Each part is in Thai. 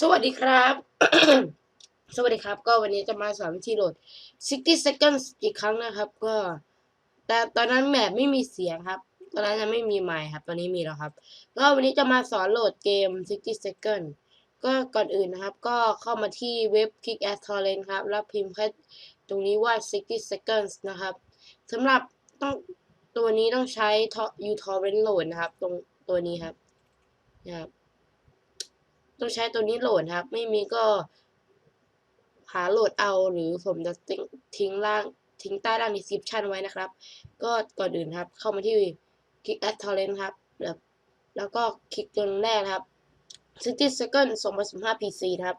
สวัสดีครับ สวัสดีครับ ก็วันนี้จะมาสอนวิธีโหลด 60 seconds อีกครั้งนะครับ ก็ แต่ตอนนั้นแมปไม่มีเสียงครับ ตอนนั้นยังไม่มีไมค์ครับ ตอนนี้มีแล้วครับ ก็วันนี้จะมาสอนโหลดเกม 60 seconds ก็ก่อนอื่นนะครับ ก็เข้ามาที่เว็บ Kick Ass Torrent ครับ แล้วพิมพ์แค่ตรงนี้ว่า 60 seconds นะครับสำหรับต้องตัวนี้ต้องใช้ uTorrent โหลดนะครับ ตรงตัวนี้ครับนะครับ ต้องใช้ตัวนี้โหลดครับ ไม่มีก็หาโหลดเอาหรือผมจะทิ้งทิ้งล่างทิ้งใต้ล่าง description ไว้นะครับ ก็ก่อนอื่นครับ เข้ามาที่ Kick Add Torrent ครับ แล้วแล้วก็คลิกตรงแรกครับ60 second 2015 PC นะครับ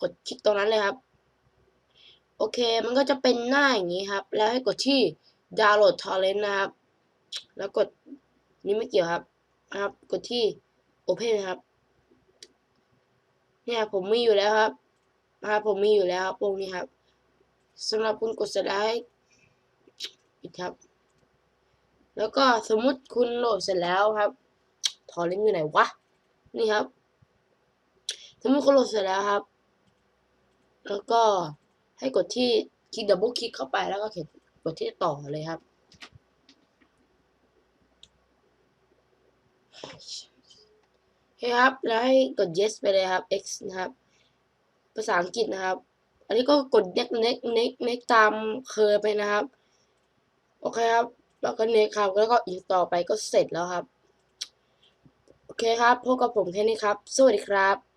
กดคลิกตรงนั้นเลยครับ โอเค มันก็จะเป็นหน้าอย่างนี้ครับ แล้วให้กดที่ download torrent นะครับ แล้วกดนี่ไม่เกี่ยวครับ ครับ กดที่ open ครับ เนี่ยผมมีอยู่แล้วครับนะครับผมมีอยู่แล้วครับวงนี้ครับสำหรับคุณกดสไลด์ปิดครับ แล้วก็สมมุติคุณโหลดเสร็จแล้วครับ ถอลิงก์อยู่ไหนวะนี่ครับ สมมติคุณโหลดเสร็จแล้วครับ แล้วก็ให้กดที่คลิกดับเบิลคลิกเข้าไปแล้วก็เขียนกดที่ต่อเลยครับ โอเคครับ แล้วให้กด yes ไปเลยครับ x นะครับ ภาษาอังกฤษนะครับ อันนี้ก็กด next next next next ตามเคยไปนะครับ โอเคครับแล้วก็ next ครับ แล้วก็อีกต่อไปก็เสร็จแล้วครับ โอเคครับ พบกับผมแค่นี้ครับ สวัสดีครับ